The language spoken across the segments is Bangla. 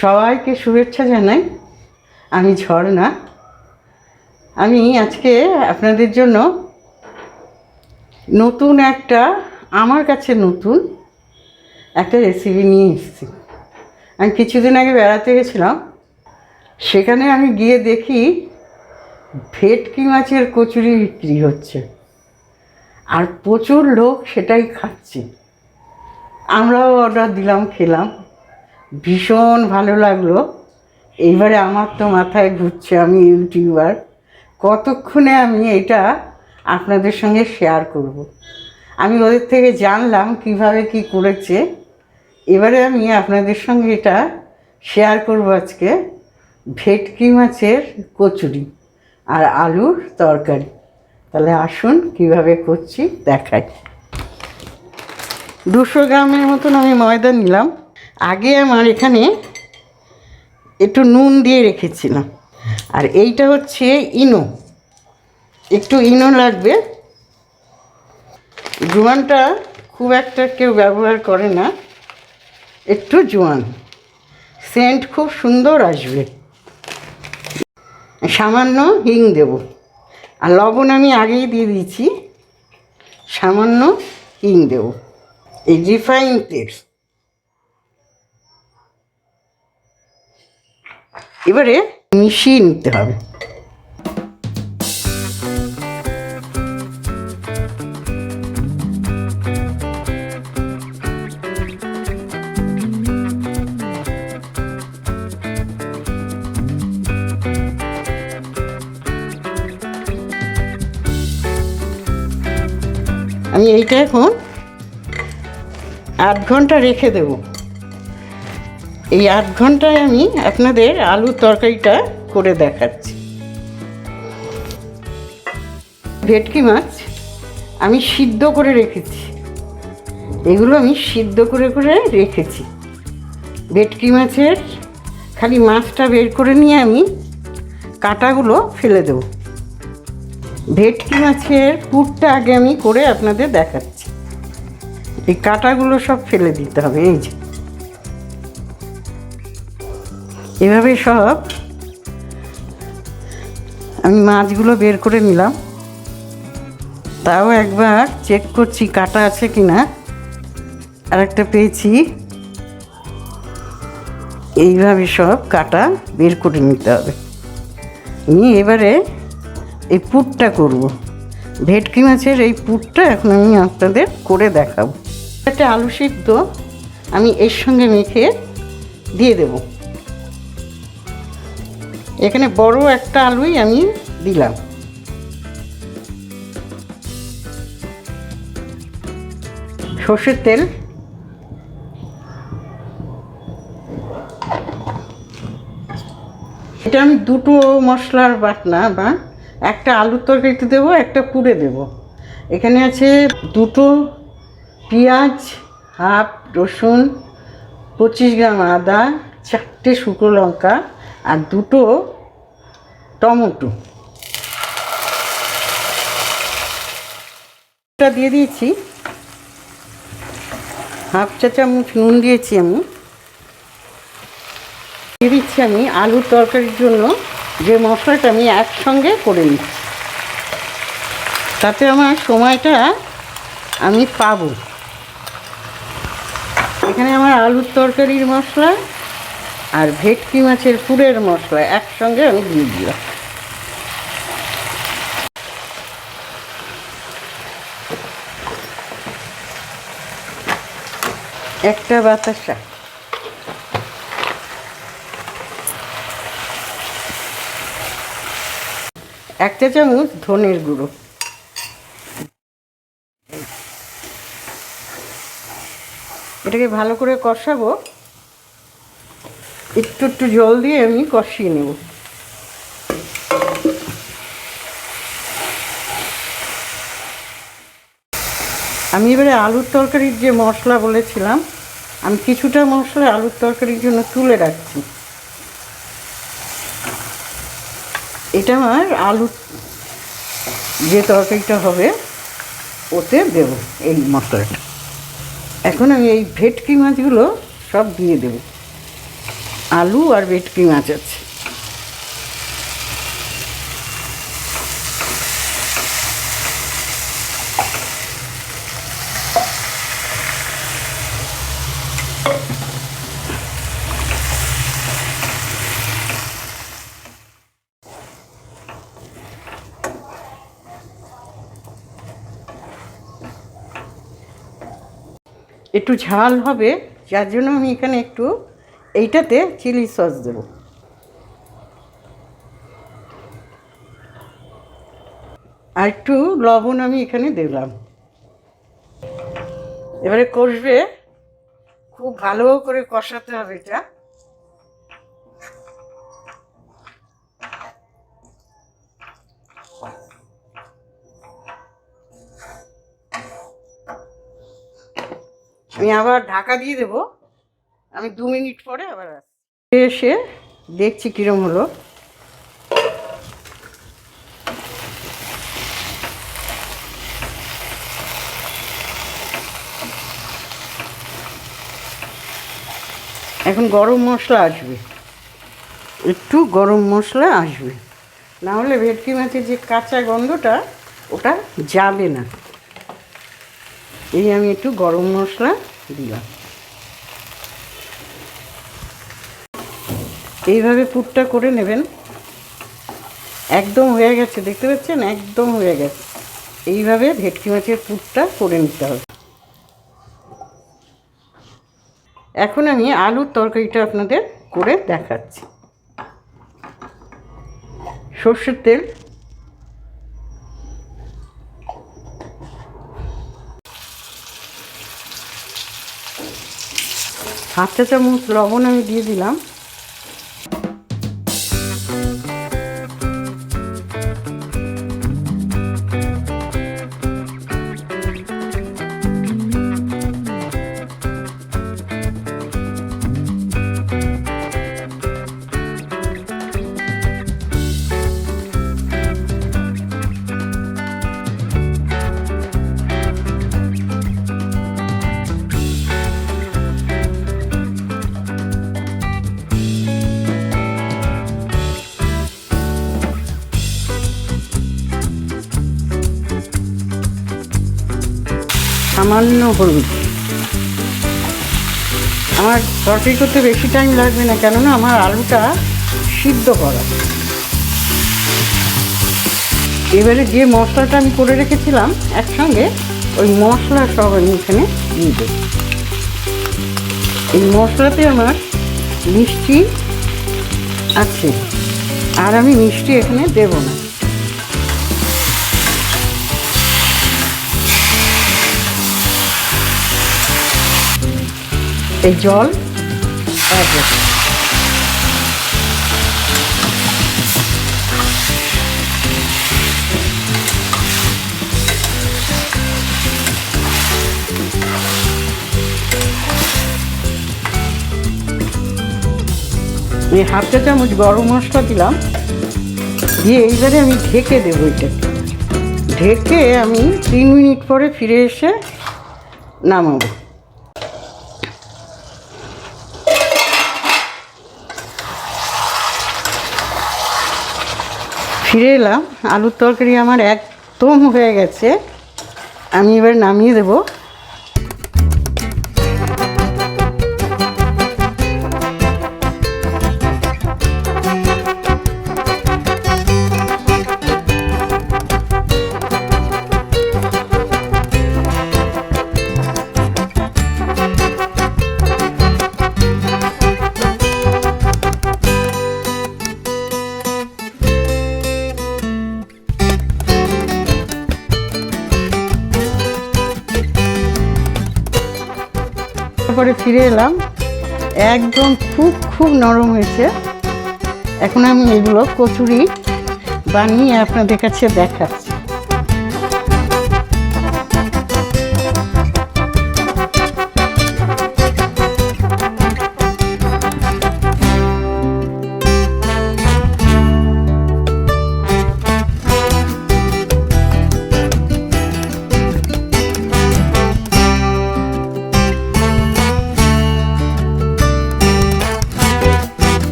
সবাইকে শুভেচ্ছা জানাই। আমি ঝর্ণা। আমি আজকে আপনাদের জন্য নতুন একটা, আমার কাছে নতুন একটা রেসিপি নিয়ে এসেছি। আমি কিছুদিন আগে বেড়াতে গেছিলাম। সেখানে আমি গিয়ে দেখি ভেটকি মাছের কচুরি বিক্রি হচ্ছে। আর প্রচুর লোক সেটাই খাচ্ছে। আমরাও অর্ডার দিলাম, খেলাম। ভীষণ ভালো লাগল। এইবারে আমার তো মাথায় ঘুরছে আমি ইউটিউবার। কতক্ষণে আমি এটা আপনাদের সঙ্গে শেয়ার করব। আমি ওদের থেকে জানলাম কীভাবে কি করেছে। এবারে আমি আপনাদের সঙ্গে এটা শেয়ার করব আজকে। ভেটকি মাছের কচুরি আর আলুর তরকারি। তাহলে আসুন কীভাবে করছি দেখাই। দুশো গ্রামের মতন আমি ময়দা নিলাম। আগে আমার এখানে একটু নুন দিয়ে রেখেছিলাম। আর এইটা হচ্ছে ইনো। একটু ইনো লাগবে। জোয়ানটা খুব একটা কেউ ব্যবহার করে না। একটু জোয়ান। সেন্ট খুব সুন্দর আসবে। সামান্য হিং দেব। আর লবণ আমি আগেই দিয়ে দিয়েছি। সামান্য হিং দেব। এই রিফাইন তেল এবারে মিশিয়ে নিতে হবে। আমি এইটা এখন আধ ঘণ্টা রেখে দেব। এই আধ ঘন্টায় আমি আপনাদের আলুর তরকারিটা করে দেখাচ্ছি। ভেটকি মাছ আমি সিদ্ধ করে রেখেছি। এগুলো আমি সিদ্ধ করে করে রেখেছি। ভেটকি মাছের খালি মাছটা বের করে নিয়ে আমি কাঁটাগুলো ফেলে দেবো। ভেটকি মাছের পুরটা আগে আমি করে আপনাদের দেখাচ্ছি। এই কাঁটাগুলো সব ফেলে দিতে হবে, এই যে। এভাবে সব। আমি মাছগুলো বের করে নিলাম। তাও একবার চেক করছি কাটা আছে কি না আর একটা পেয়েছি। এইভাবে সব কাটা বের করে নিতে হবে। নিয়ে এবারে এই পুরটা করব। ভেটকি মাছের এই পুরটা এখন আমি আপনাদের করে দেখাবো। একটা আলু সিদ্ধ, আমি এর সঙ্গে মেখে দিয়ে দেব। এখানে বড় একটা আলুই আমি দিলাম। সর্ষের তেল। এটা আমি দুটো মশলার বাটনা বা একটা আলুর তরকারিতে দেবো, একটা পুড়ে দেব। এখানে আছে দুটো পেঁয়াজ, হাফ রসুন, পঁচিশ গ্রাম আদা, চারটে শুকনো লঙ্কা আর দুটো টমেটো। দিয়ে দিয়েছি। হাফ চা চামচ নুন দিয়েছি আমি। দিয়ে দিচ্ছি আমি আলুর তরকারির জন্য যে মশলাটা আমি একসঙ্গে করে নিচ্ছি। তাতে আমার সময়টা আমি পাবো। এখানে আমার আলুর তরকারির মশলা আর ভেটকি মাছের পুরের মশলা একসঙ্গে আমি দিয়ে দিলাম। একটা বাতাসা। একটা চামচ ধনের গুঁড়ো। এটাকে ভালো করে কষাবো। একটু একটু জল দিয়ে আমি কষিয়ে নেব। আমি এবারে আলুর তরকারির যে মশলা বলেছিলাম, আমি কিছুটা মশলা আলুর তরকারির জন্য তুলে রাখছি। এটা আমার আলু যে তরকারিটা হবে, ওতে দেব এই মশলাটা। এখন আমি এই ভেটকি মাছগুলো সব দিয়ে দেব। আলু আর ভেটকি মাছ আছে? একটু ঝাল হবে যার জন্য আমি এখানে একটু এইটাতে চিলি সস দেবো। আর একটু লবণ আমি এখানে দিলাম। এবারে কষবে। খুব ভালো করে কষাতে হবে এটা। আমি আবার ঢাকা দিয়ে দেবো। আমি দু মিনিট পরে আবার আসছি। এসে দেখছি কিরম হলো। এখন গরম মশলা আসবে। একটু গরম মশলা আসবে। না হলে ভেটকি মাছের যে কাঁচা গন্ধটা, ওটা যাবে না। এই আমি একটু গরম মশলা দিলাম। এইভাবে পুরটা করে নেবেন। একদম হয়ে গেছে, দেখতে পাচ্ছেন? একদম হয়ে গেছে। এইভাবে ভেটকি মাছের পুরটা করে নিতে হবে। এখন আমি আলুর তরকারিটা আপনাদের করে দেখাচ্ছি। সর্ষের তেল। হাফ চামচ লবণ আমি দিয়ে দিলাম। সামান্য হলুদ। আমার তরকারি করতে বেশি টাইম লাগবে না, কেননা আমার আলুটা সিদ্ধ করা। এবারে যে মশলাটা আমি করে রেখেছিলাম, একসঙ্গে ওই মশলা সব আমি এখানে দিয়ে দেব। এই মশলাতে আমার মিষ্টি আছে, আর আমি মিষ্টি এখানে দেব না। এই জল করতে। এই হাফ চা চামচ গরম মশলা দিলাম, দিয়ে এইবারে আমি ঢেকে দেবো এটাকে ঢেকে আমি তিন মিনিট পরে ফিরে এসে নামাবো ফিরে এলাম আলুর তরকারি আমার একদম হয়ে গেছে। আমি এবার নামিয়ে দেবো। ফিরে এলাম। একদম খুব খুব নরম হয়েছে। এখন আমি এগুলো কচুরি বানিয়ে আপনাদের কাছে দেখাচ্ছি।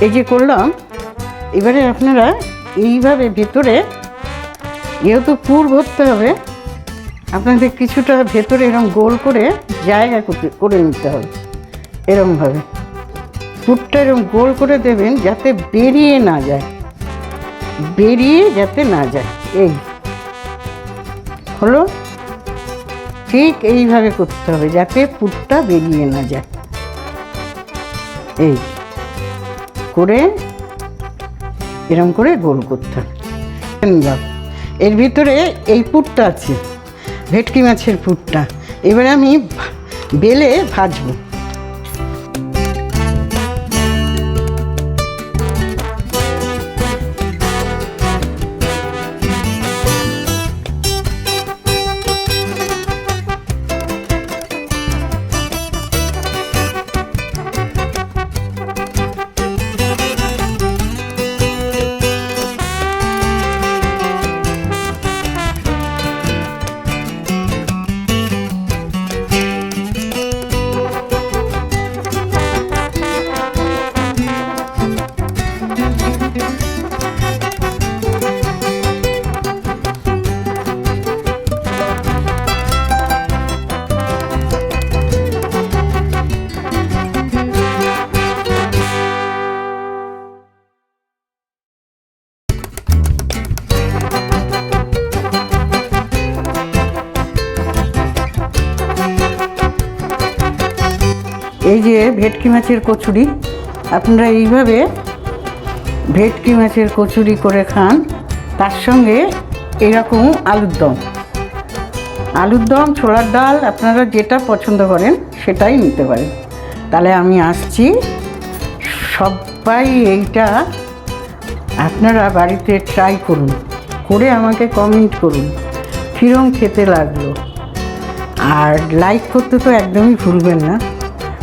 এই যে করলাম, এবারে আপনারা এইভাবে ভেতরে, যেহেতু পুর ভরতে হবে, আপনাদের কিছুটা ভেতরে এরকম গোল করে জায়গা করে নিতে হবে এরকমভাবে পুরটা এরকম গোল করে দেবেন যাতে বেরিয়ে না যায়। বেরিয়ে যাতে না যায়, এই। হলো? ঠিক এইভাবে করতে হবে যাতে পুরটা বেরিয়ে না যায়। এই। করে এরম করে গোল করতে হবে। এর ভিতরে এই পুরটা আছে, ভেটকি মাছের পুরটা। এবারে আমি বেলে ভাজবো। এই যে ভেটকি মাছের কচুরি, আপনারা এইভাবে ভেটকি মাছের কচুরি করে খান, তার সঙ্গে এরকম আলুর দম। আলুর দম, ছোলার ডাল, আপনারা যেটা পছন্দ করেন সেটাই নিতে পারেন। তাহলে আমি আসছি। সবাই এইটা আপনারা বাড়িতে ট্রাই করুন, করে আমাকে কমেন্ট করুন, কীরম খেতে লাগল। আর লাইক করতে তো একদমই ভুলবেন না।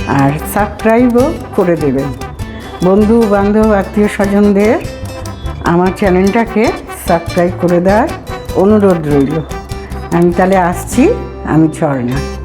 আর সাবস্ক্রাইবও করে দেবেন। বন্ধু, বান্ধব, আত্মীয় স্বজনদের আমার চ্যানেলটাকে সাবস্ক্রাইব করে দেওয়ার অনুরোধ রইল। আমি তাহলে আসছি, আমি ঝর্ণা।